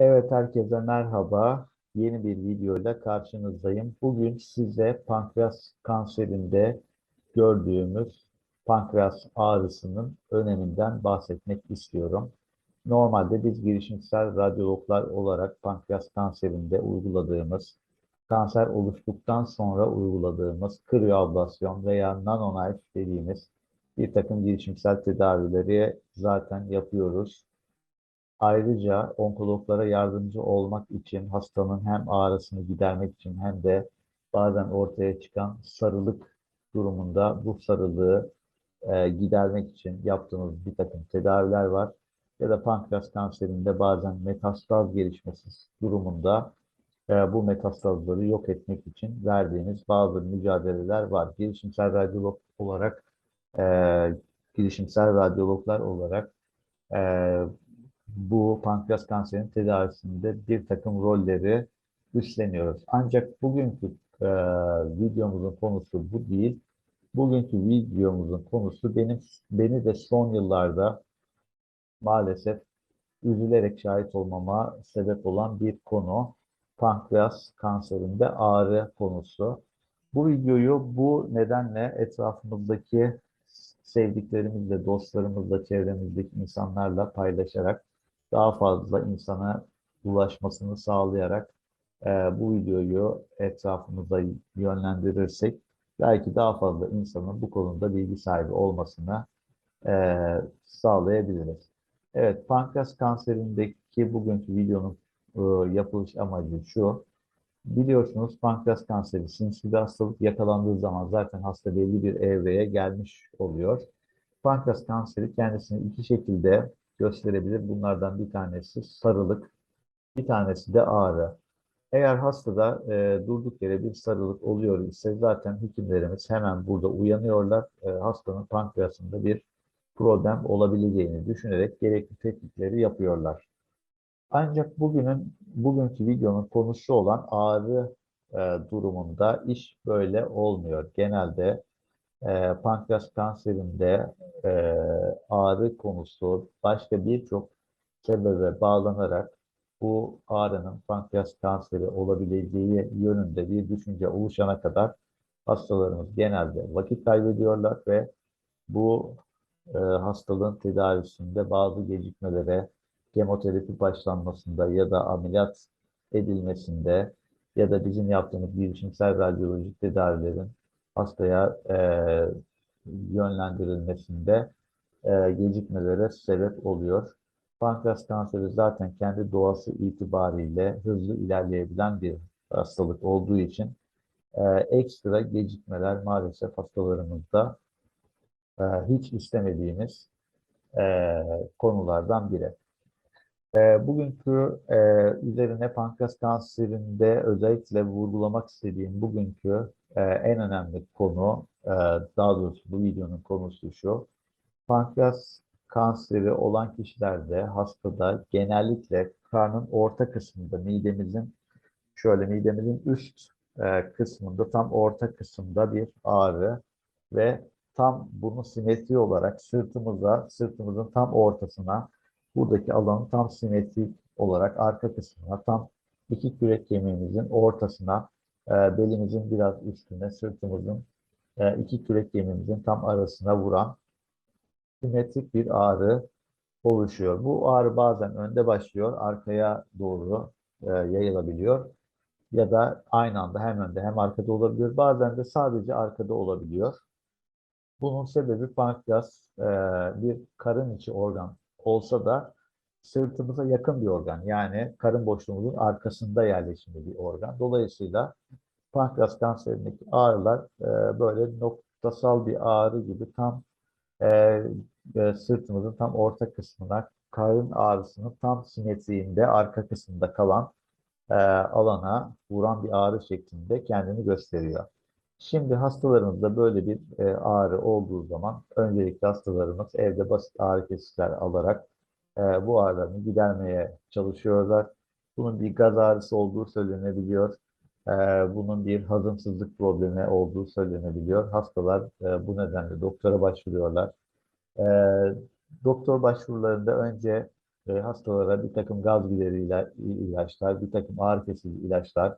Evet herkese merhaba. Yeni bir videoyla karşınızdayım. Bugün size pankreas kanserinde gördüğümüz pankreas ağrısının öneminden bahsetmek istiyorum. Normalde biz girişimsel radyologlar olarak pankreas kanserinde uyguladığımız, kanser oluştuktan sonra uyguladığımız krioablasyon veya nanoknife dediğimiz bir takım girişimsel tedavileri zaten yapıyoruz. Ayrıca onkologlara yardımcı olmak için hastanın hem ağrısını gidermek için hem de bazen ortaya çıkan sarılık durumunda bu sarılığı e, gidermek için yaptığımız bir takım tedaviler var. Ya da pankreas kanserinde bazen metastaz gelişmesi durumunda e, bu metastazları yok etmek için verdiğimiz bazı mücadeleler var. Girişimsel radyolog olarak, e, girişimsel radyologlar olarak e, bu pankreas kanserinin tedavisinde bir takım rolleri üstleniyoruz. Ancak bugünkü e, videomuzun konusu bu değil. Bugünkü videomuzun konusu benim beni de son yıllarda maalesef üzülerek şahit olmama sebep olan bir konu. Pankreas kanserinde ağrı konusu. Bu videoyu bu nedenle etrafımızdaki sevdiklerimizle, dostlarımızla, çevremizdeki insanlarla paylaşarak daha fazla insana ulaşmasını sağlayarak e, bu videoyu etrafımıza yönlendirirsek belki daha fazla insanın bu konuda bilgi sahibi olmasını e, sağlayabiliriz. Evet, pankreas kanserindeki bugünkü videonun e, yapılış amacı şu. Biliyorsunuz pankreas kanseri sinsi hastalık yakalandığı zaman zaten hasta belli bir evreye gelmiş oluyor. Pankreas kanseri kendisini iki şekilde gösterebilir. Bunlardan bir tanesi sarılık, bir tanesi de ağrı. Eğer hastada e, durduk yere bir sarılık oluyor ise zaten hekimlerimiz hemen burada uyanıyorlar. E, hastanın pankreasında bir problem olabileceğini düşünerek gerekli tetkikleri yapıyorlar. Ancak bugünün bugünkü videonun konusu olan ağrı e, durumunda iş böyle olmuyor. Genelde e, pankreas kanserinde e, ağrı konusu başka birçok sebebe bağlanarak bu ağrının pankreas kanseri olabileceği yönünde bir düşünce oluşana kadar hastalarımız genelde vakit kaybediyorlar ve bu e, hastalığın tedavisinde bazı gecikmelere, kemoterapi başlanmasında ya da ameliyat edilmesinde ya da bizim yaptığımız girişimsel radyolojik tedavilerin hastaya e, yönlendirilmesinde e, gecikmelere sebep oluyor. Pankreas kanseri zaten kendi doğası itibariyle hızlı ilerleyebilen bir hastalık olduğu için e, ekstra gecikmeler maalesef hastalarımızda e, hiç istemediğimiz e, konulardan biri. E, bugünkü e, üzerine pankreas kanserinde özellikle vurgulamak istediğim bugünkü e, en önemli konu, e, daha doğrusu bu videonun konusu şu. Pankreas kanseri olan kişilerde, hastada genellikle karnın orta kısmında, midemizin şöyle midemizin üst e, kısmında, tam orta kısımda bir ağrı ve tam bunu simetri olarak sırtımıza, sırtımızın tam ortasına, buradaki alanın tam simetrik olarak arka kısmına, tam iki kürek kemiğimizin ortasına e, belimizin biraz üstüne, sırtımızın e, iki kürek kemiğimizin tam arasına vuran simetrik bir ağrı oluşuyor. Bu ağrı bazen önde başlıyor, arkaya doğru e, yayılabiliyor. Ya da aynı anda hem önde hem arkada olabiliyor. Bazen de sadece arkada olabiliyor. Bunun sebebi pankreas e, bir karın içi organ olsa da sırtımıza yakın bir organ. Yani karın boşluğumuzun arkasında yerleşimli bir organ. Dolayısıyla pankreas kanserindeki ağrılar e, böyle noktasal bir ağrı gibi tam e, e, sırtımızın tam orta kısmına, karın ağrısının tam simetriğinde arka kısmında kalan e, alana vuran bir ağrı şeklinde kendini gösteriyor. Şimdi hastalarımızda böyle bir e, ağrı olduğu zaman öncelikle hastalarımız evde basit ağrı kesiciler alarak e, bu ağrılarını gidermeye çalışıyorlar. Bunun bir gaz ağrısı olduğu söylenebiliyor. E, bunun bir hazımsızlık problemi olduğu söylenebiliyor. Hastalar e, bu nedenle doktora başvuruyorlar. E, doktor başvurularında önce e, hastalara bir takım gaz gideri ila- ilaçlar, bir takım ağrı kesici ilaçlar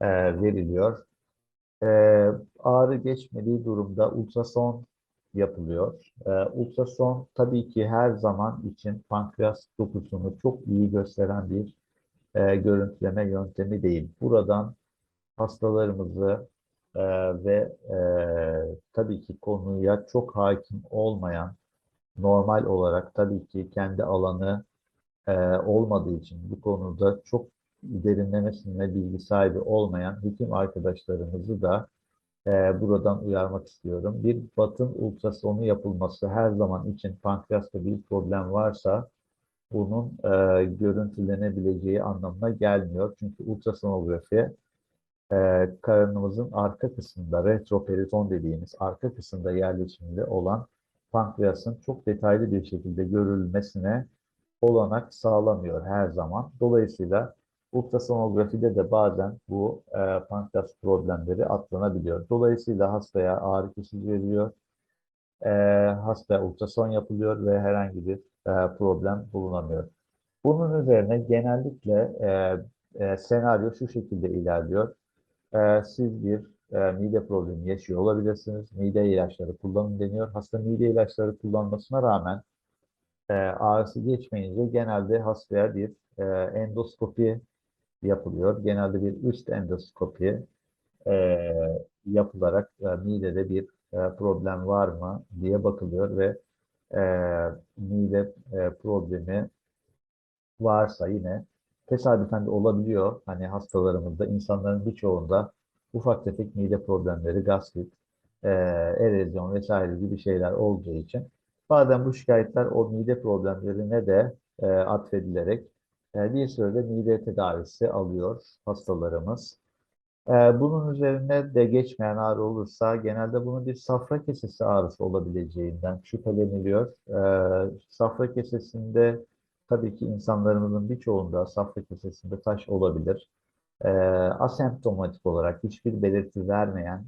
e, veriliyor. E, ağrı geçmediği durumda ultrason yapılıyor. E, ultrason tabii ki her zaman için pankreas dokusunu çok iyi gösteren bir e, görüntüleme yöntemi değil. Buradan hastalarımızı e, ve e, tabii ki konuya çok hakim olmayan, normal olarak tabii ki kendi alanı e, olmadığı için bu konuda çok derinlemesine bilgi sahibi olmayan hekim arkadaşlarımızı da e, buradan uyarmak istiyorum. Bir batın ultrasonu yapılması her zaman için pankreasta bir problem varsa bunun e, görüntülenebileceği anlamına gelmiyor. Çünkü ultrasonografi e, karnımızın arka kısmında, retroperiton dediğimiz arka kısımda yerleşimli olan pankreasın çok detaylı bir şekilde görülmesine olanak sağlamıyor her zaman. Dolayısıyla ultrasonografide de bazen bu e, pankreas problemleri atlanabiliyor. Dolayısıyla hastaya ağrı kesici veriliyor, e, hastaya ultrason yapılıyor ve herhangi bir e, problem bulunamıyor. Bunun üzerine genellikle e, e, senaryo şu şekilde ilerliyor. E, siz bir e, mide problemi yaşıyor olabilirsiniz. Mide ilaçları kullanın deniyor. Hasta mide ilaçları kullanmasına rağmen e, ağrısı geçmeyince genelde hastaya bir e, endoskopi yapılıyor. Genelde bir üst endoskopi e, yapılarak e, midede bir e, problem var mı diye bakılıyor ve e, mide e, problemi varsa yine tesadüfen de olabiliyor. Hani hastalarımızda, insanların birçoğunda ufak tefek mide problemleri, gastrit, e, erozyon vesaire gibi şeyler olduğu için bazen bu şikayetler o mide problemlerine de e, atfedilerek bir sürede mide tedavisi alıyor hastalarımız. E, bunun üzerine de geçmeyen ağrı olursa genelde bunun bir safra kesesi ağrısı olabileceğinden şüpheleniliyor. E, safra kesesinde tabii ki insanlarımızın birçoğunda safra kesesinde taş olabilir. Asemptomatik olarak hiçbir belirti vermeyen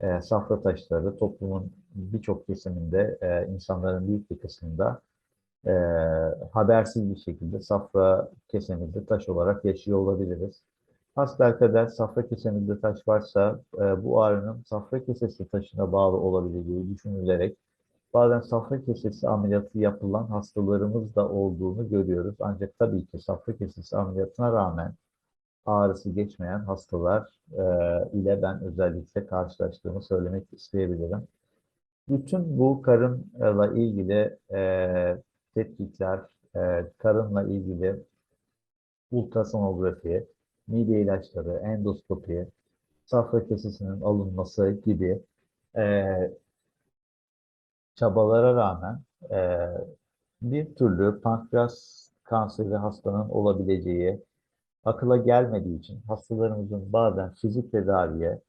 e, safra taşları toplumun birçok kesiminde, e, insanların büyük bir kısmında e, habersiz bir şekilde safra kesemizde taş olarak yaşıyor olabiliriz. Hasbelkader safra kesemizde taş varsa e, bu ağrının safra kesesi taşına bağlı olabileceği düşünülerek bazen safra kesesi ameliyatı yapılan hastalarımız da olduğunu görüyoruz. Ancak tabii ki safra kesesi ameliyatına rağmen ağrısı geçmeyen hastalar e, ile ben özellikle karşılaştığımı söylemek isteyebilirim. Bütün bu karınla ilgili e, tetkikler, e, karınla ilgili ultrasonografi, mide ilaçları, endoskopi, safra kesesinin alınması gibi e, çabalara rağmen e, bir türlü pankreas kanseri hastanın olabileceği akıla gelmediği için hastalarımızın bazen fizik tedaviye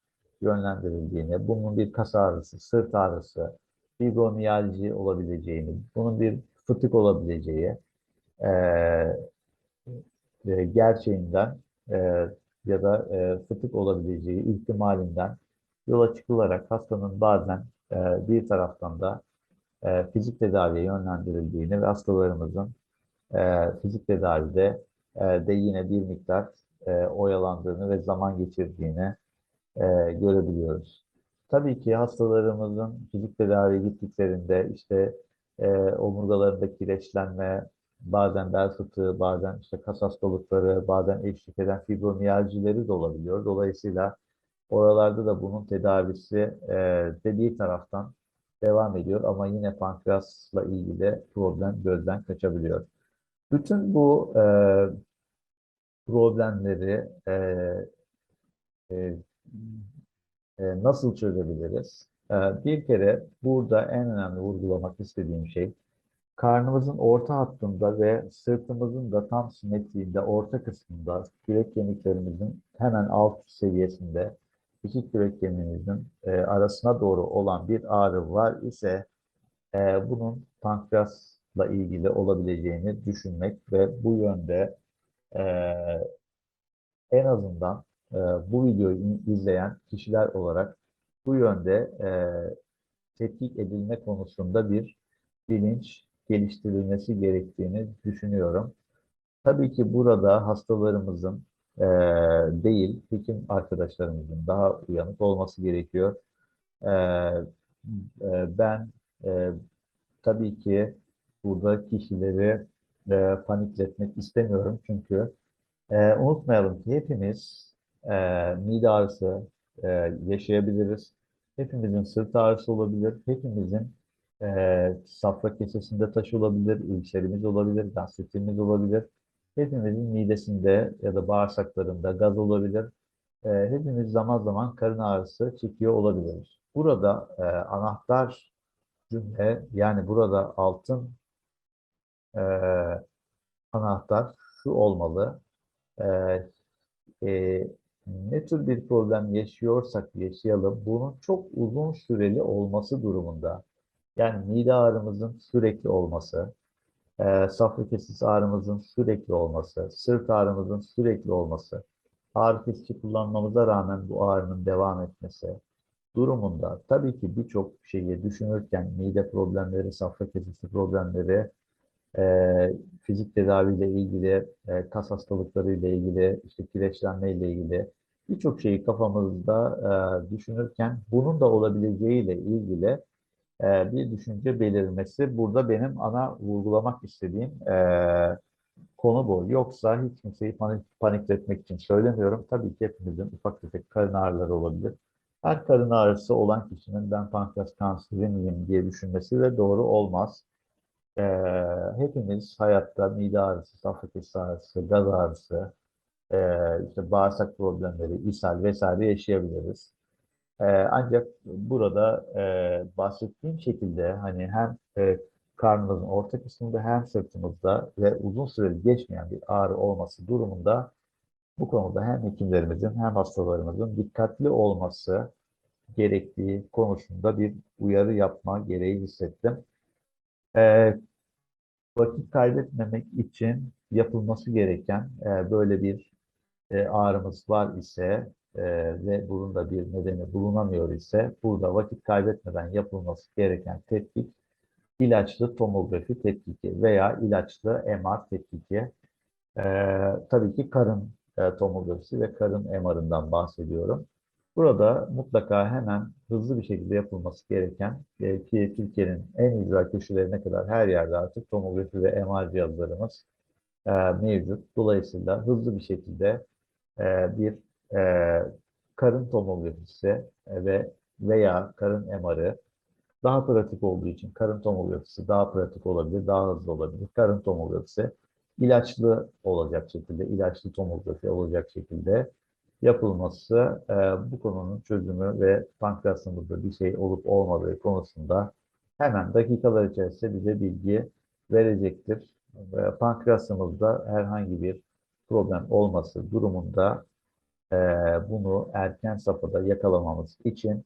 yönlendirildiğini, bunun bir kas ağrısı, sırt ağrısı, fibromiyalji olabileceğini, bunun bir fıtık olabileceği e, e, gerçeğinden e, ya da e, fıtık olabileceği ihtimalinden yola çıkılarak hastanın bazen e, bir taraftan da e, fizik tedaviye yönlendirildiğini ve hastalarımızın e, fizik tedavide e, de yine bir miktar e, oyalandığını ve zaman geçirdiğini e, görebiliyoruz. Tabii ki hastalarımızın fizik tedaviye gittiklerinde işte e, omurgalarında kireçlenme, bazen bel fıtığı, bazen işte kas hastalıkları, bazen eşlik eden fibromiyaljileri de olabiliyor. Dolayısıyla oralarda da bunun tedavisi e, de bir taraftan devam ediyor ama yine pankreasla ilgili problem gözden kaçabiliyor. Bütün bu e, problemleri e, e, e, nasıl çözebiliriz? E, bir kere burada en önemli vurgulamak istediğim şey karnımızın orta hattında ve sırtımızın da tam simetriğinde orta kısmında kürek kemiklerimizin hemen alt seviyesinde iki kürek kemiğimizin e, arasına doğru olan bir ağrı var ise e, bunun pankreasla ilgili olabileceğini düşünmek ve bu yönde e, en azından e, bu videoyu izleyen kişiler olarak bu yönde e, tetkik edilme konusunda bir bilinç geliştirilmesi gerektiğini düşünüyorum. Tabii ki burada hastalarımızın eee, değil, hekim arkadaşlarımızın daha uyanık olması gerekiyor. Eee, e, ben e, tabii ki burada kişileri e, panikletmek istemiyorum çünkü e, unutmayalım ki hepimiz e, mide ağrısı e, yaşayabiliriz. Hepimizin sırt ağrısı olabilir. Hepimizin e, safra kesesinde taş olabilir, ülserimiz olabilir, gastritimiz olabilir. Hepimizin midesinde ya da bağırsaklarında gaz olabilir. E, hepimiz zaman zaman karın ağrısı çekiyor olabiliriz. Burada e, anahtar cümle yani burada altın e, anahtar şu olmalı. E, e, ne tür bir problem yaşıyorsak yaşayalım, bunun çok uzun süreli olması durumunda, yani mide ağrımızın sürekli olması, e, safra kesesi ağrımızın sürekli olması, sırt ağrımızın sürekli olması, ağrı kesici kullanmamıza rağmen bu ağrının devam etmesi durumunda tabii ki birçok şeyi düşünürken mide problemleri, safra kesesi problemleri, e, fizik tedaviyle ilgili, e, kas hastalıkları ile ilgili, işte kireçlenme ile ilgili birçok şeyi kafamızda e, düşünürken bunun da olabileceğiyle ilgili e, bir düşünce belirmesi burada benim ana vurgulamak istediğim e, konu bu. Yoksa hiç kimseyi panik, panikletmek için söylemiyorum. Tabii ki hepimizin ufak tefek karın ağrıları olabilir. Her karın ağrısı olan kişinin ben pankreas kanseri miyim diye düşünmesi de doğru olmaz. Ee, hepimiz hayatta mide ağrısı, safra ağrısı, gaz ağrısı, e, işte bağırsak problemleri, ishal vesaire yaşayabiliriz. Ee, ancak burada e, bahsettiğim şekilde hani hem e, karnımızın orta kısmında hem sırtımızda ve uzun süreli geçmeyen bir ağrı olması durumunda bu konuda hem hekimlerimizin hem hastalarımızın dikkatli olması gerektiği konusunda bir uyarı yapma gereği hissettim. Ee, vakit kaybetmemek için yapılması gereken e, böyle bir e, ağrımız var ise e, ve bunun da bir nedeni bulunamıyor ise burada vakit kaybetmeden yapılması gereken tetkik ilaçlı tomografi tetkiki veya ilaçlı MR tetkiki. E, tabii ki karın tomografisi ve karın MR'ından bahsediyorum. Burada mutlaka hemen hızlı bir şekilde yapılması gereken e, ki Türkiye'nin en ücra köşelerine kadar her yerde artık tomografi ve MR cihazlarımız mevcut. Dolayısıyla hızlı bir şekilde e, bir e, karın tomografisi e, ve veya karın MR'ı daha pratik olduğu için karın tomografisi daha pratik olabilir, daha hızlı olabilir. Karın tomografisi ilaçlı olacak şekilde, ilaçlı tomografi olacak şekilde yapılması e, bu konunun çözümü ve pankreasımızda bir şey olup olmadığı konusunda hemen dakikalar içerisinde bize bilgi verecektir. E, pankreasımızda herhangi bir problem olması durumunda e, bunu erken safhada yakalamamız için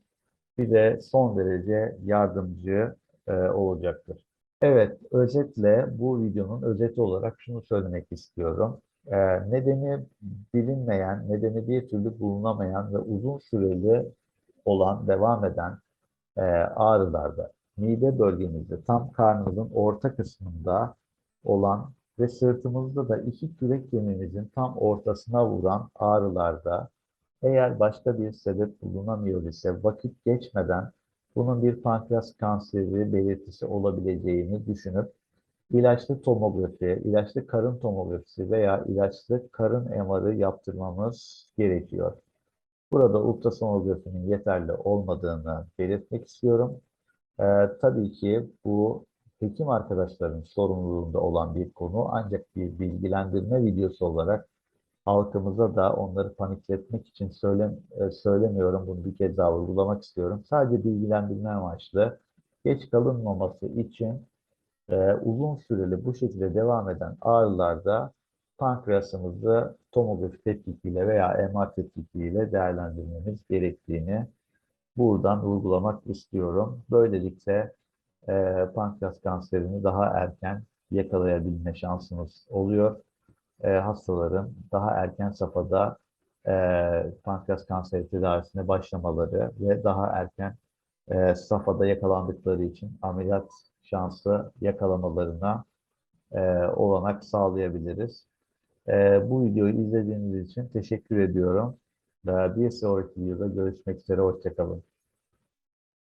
bize son derece yardımcı e, olacaktır. Evet, özetle bu videonun özeti olarak şunu söylemek istiyorum. Ee, nedeni bilinmeyen, nedeni bir türlü bulunamayan ve uzun süreli olan, devam eden e, ağrılarda, mide bölgemizde, tam karnımızın orta kısmında olan ve sırtımızda da iki kürek kemiğimizin tam ortasına vuran ağrılarda eğer başka bir sebep bulunamıyor ise vakit geçmeden bunun bir pankreas kanseri belirtisi olabileceğini düşünüp ilaçlı tomografi, ilaçlı karın tomografisi veya ilaçlı karın MR'ı yaptırmamız gerekiyor. Burada ultrasonografinin yeterli olmadığını belirtmek istiyorum. Ee, tabii ki bu hekim arkadaşların sorumluluğunda olan bir konu ancak bir bilgilendirme videosu olarak halkımıza da onları panikletmek için söylem, e, söylemiyorum. Bunu bir kez daha vurgulamak istiyorum. Sadece bilgilendirme amaçlı geç kalınmaması için e, uzun süreli bu şekilde devam eden ağrılarda pankreasımızı tomografi tetkikiyle veya MR tetkikiyle değerlendirmemiz gerektiğini buradan vurgulamak istiyorum. Böylelikle e, pankreas kanserini daha erken yakalayabilme şansımız oluyor e, hastaların daha erken safhada e, pankreas kanseri tedavisine başlamaları ve daha erken e, safhada yakalandıkları için ameliyat şansı yakalamalarına e, olanak sağlayabiliriz. E, bu videoyu izlediğiniz için teşekkür ediyorum. Bir sonraki videoda görüşmek üzere. Hoşçakalın.